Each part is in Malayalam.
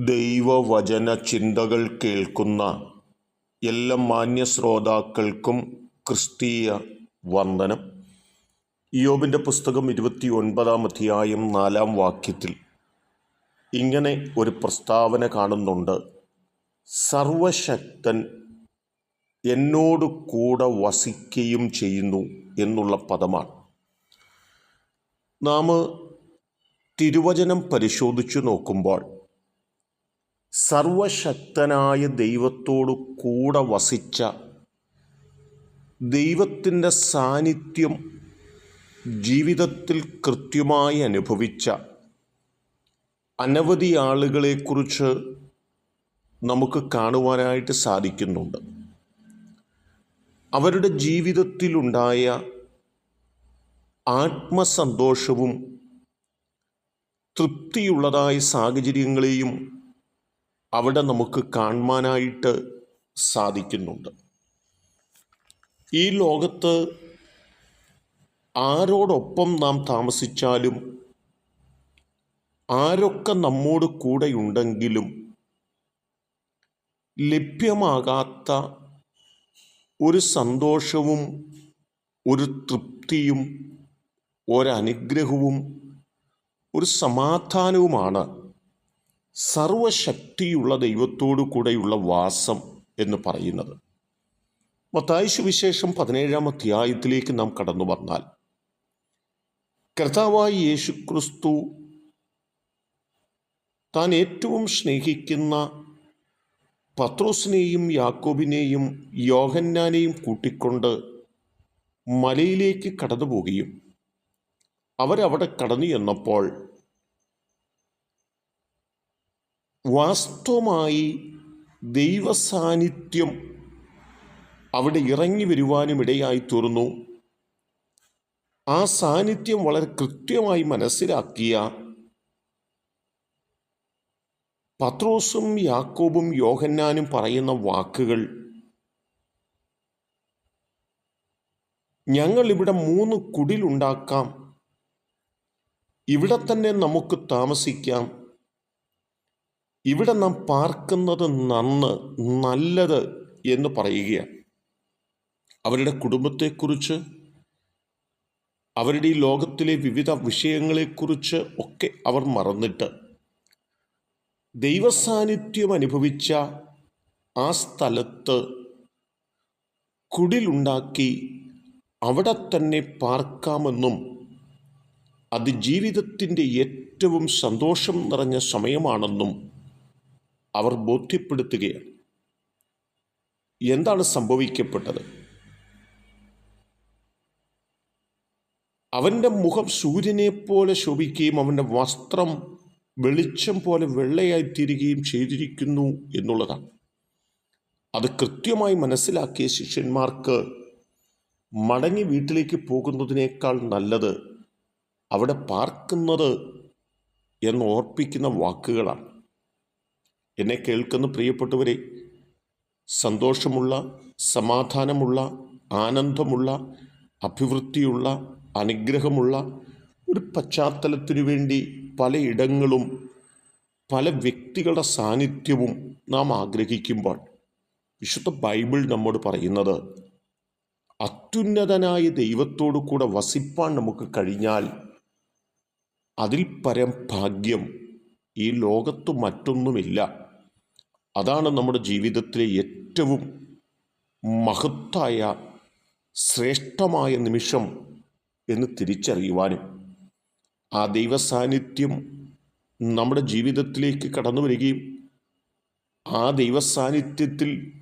ദൈവവചന ചിന്തകൾ കേൾക്കുന്ന എല്ലാ മാന്യ ശ്രോതാക്കൾക്കും ക്രിസ്തീയ വന്ദനം. യോബിന്റെ പുസ്തകം ഇരുപത്തി ഒൻപതാം അധ്യായം നാലാം വാക്യത്തിൽ ഇങ്ങനെ ഒരു പ്രസ്താവന കാണുന്നുണ്ട്. സർവശക്തൻ എന്നോട് കൂടെ വസിക്കുകയും ചെയ്യുന്നു എന്നുള്ള പദമാണ്. നാം തിരുവചനം പരിശോധിച്ചു നോക്കുമ്പോൾ സർവശക്തനായ ദൈവത്തോടു കൂടെ വസിച്ച ദൈവത്തിന്റെ സാന്നിധ്യം ജീവിതത്തിൽ കൃത്യമായി അനുഭവിച്ച അനവധി ആളുകളെക്കുറിച്ച് നമുക്ക് കാണുവാനായിട്ട് സാധിക്കുന്നുണ്ട്. അവരുടെ ജീവിതത്തിലുണ്ടായ ആത്മസന്തോഷവും തൃപ്തിയുള്ളതായ സാഹചര്യങ്ങളെയും അവിടെ നമുക്ക് കാണുവാനായിട്ട് സാധിക്കുന്നുണ്ട്. ഈ ലോകത്ത് ആരോടൊപ്പം നാം താമസിച്ചാലും ആരൊക്കെ നമ്മോട് കൂടെയുണ്ടെങ്കിലും ലഭ്യമാകാത്ത ഒരു സന്തോഷവും ഒരു തൃപ്തിയും ഒരനുഗ്രഹവും ഒരു സമാധാനവുമാണ് സർവശക്തിയുള്ള ദൈവത്തോടു കൂടെയുള്ള വാസം എന്ന് പറയുന്നത്. മത്തായി സുവിശേഷം പതിനേഴാം അധ്യായത്തിലേക്ക് നാം കടന്നു വന്നാൽ കർത്താവായ യേശുക്രിസ്തു താൻ ഏറ്റവും സ്നേഹിക്കുന്ന പത്രോസിനെയും യാക്കോബിനെയും യോഹന്നാനെയും കൂട്ടിക്കൊണ്ട് മലയിലേക്ക് കടന്നു പോവുകയും അവരവിടെ കടന്നു ചെന്നപ്പോൾ വാസ്തവമായി ദൈവസാന്നിധ്യം അവിടെ ഇറങ്ങി വരുവാനും ഇടയായി തീർന്നു. ആ സാന്നിധ്യം വളരെ കൃത്യമായി മനസ്സിലാക്കിയ പത്രോസും യാക്കോബും യോഹന്നാനും പറയുന്ന വാക്കുകൾ. ഞങ്ങൾ ഇവിടെ മൂന്ന് കുടിലുണ്ടാക്കാം. ഇവിടെ തന്നെ നമുക്ക് താമസിക്കാം. ഇവിടെ നാം പാർക്കുന്നത് നന്ന് നല്ലത് എന്ന് പറയുകയാണ്. അവരുടെ കുടുംബത്തെക്കുറിച്ച് അവരുടെ ഈ ലോകത്തിലെ വിവിധ വിഷയങ്ങളെക്കുറിച്ച് ഒക്കെ അവർ മറന്നിട്ട് ദൈവസാന്നിധ്യം അനുഭവിച്ച ആ സ്ഥലത്ത് കുടിലുണ്ടാക്കി അവിടെ തന്നെ പാർക്കാമെന്നും അത് ജീവിതത്തിന്റെ ഏറ്റവും സന്തോഷം നിറഞ്ഞ സമയമാണെന്നും അവർ ബോധ്യപ്പെടുത്തുകയാണ്. എന്താണ് സംഭവിക്കപ്പെട്ടത്? അവന്റെ മുഖം സൂര്യനെ പോലെ ശോഭിക്കുകയും അവന്റെ വസ്ത്രം വെളിച്ചം പോലെ വെള്ളയായിത്തീരുകയും ചെയ്തിരിക്കുന്നു എന്നുള്ളതാണ്. അത് കൃത്യമായി മനസ്സിലാക്കിയ ശിഷ്യന്മാർക്ക് മടങ്ങി വീട്ടിലേക്ക് പോകുന്നതിനേക്കാൾ നല്ലത് അവിടെ പാർക്കുന്നത് എന്നോർപ്പിക്കുന്ന വാക്കുകളാണ്. എന്നെ കേൾക്കുന്ന പ്രിയപ്പെട്ടവരെ സന്തോഷമുള്ള സമാധാനമുള്ള ആനന്ദമുള്ള അഭിവൃദ്ധിയുള്ള അനുഗ്രഹമുള്ള ഒരു പശ്ചാത്തലത്തിനു വേണ്ടി പലയിടങ്ങളും പല വ്യക്തികളുടെ സാന്നിധ്യവും നാം ആഗ്രഹിക്കുമ്പോൾ വിശുദ്ധ ബൈബിൾ നമ്മോട് പറയുന്നത് അത്യുന്നതനായ ദൈവത്തോടു കൂടെ വസിപ്പാൻ നമുക്ക് കഴിഞ്ഞാൽ അതിൽ പരം ഭാഗ്യം ഈ ലോകത്ത് മറ്റൊന്നുമില്ല. അതാണ് നമ്മുടെ ജീവിതത്തിലെ ഏറ്റവും മഹത്തായ ശ്രേഷ്ഠമായ നിമിഷം എന്ന് തിരിച്ചറിയുവാനും ആ ദൈവസാന്നിധ്യം നമ്മുടെ ജീവിതത്തിലേക്ക് കടന്നു വരികയും ആ ദൈവസാന്നിധ്യത്തിൽ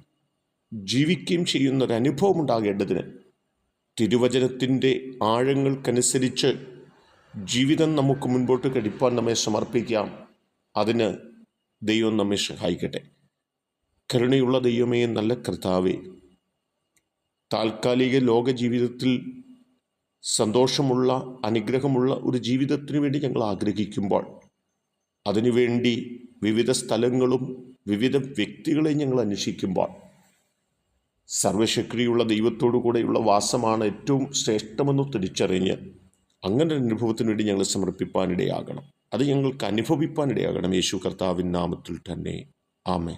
ജീവിക്കുകയും ചെയ്യുന്ന ഒരു അനുഭവം ഉണ്ടാകേണ്ടതിന് തിരുവചനത്തിന്റെ ആഴങ്ങൾക്കനുസരിച്ച് ജീവിതം നമുക്ക് മുൻപോട്ട് കടിപ്പാൻ നമ്മെ സമർപ്പിക്കാം. അതിന് ദൈവം നമ്മെ സഹായിക്കട്ടെ. കരുണയുള്ള ദൈവമേ നല്ല കർത്താവേ. താൽക്കാലിക ലോക ജീവിതത്തിൽ സന്തോഷമുള്ള അനുഗ്രഹമുള്ള ഒരു ജീവിതത്തിന് വേണ്ടി ഞങ്ങൾ ആഗ്രഹിക്കുമ്പോൾ അതിനുവേണ്ടി വിവിധ സ്ഥലങ്ങളും വിവിധ വ്യക്തികളെയും ഞങ്ങൾ അന്വേഷിക്കുമ്പോൾ സർവശക്തിയുള്ള ദൈവത്തോടു കൂടെയുള്ള വാസമാണ് ഏറ്റവും ശ്രേഷ്ഠമെന്ന് തിരിച്ചറിഞ്ഞ് അങ്ങനെ ഒരു അനുഭവത്തിന് വേണ്ടി ഞങ്ങൾ സമർപ്പിപ്പാനിടയാകണം. അത് ഞങ്ങൾക്ക് അനുഭവിപ്പാനിടയാകണം. യേശു കർത്താവിൻ നാമത്തിൽ തന്നെ. ആമേ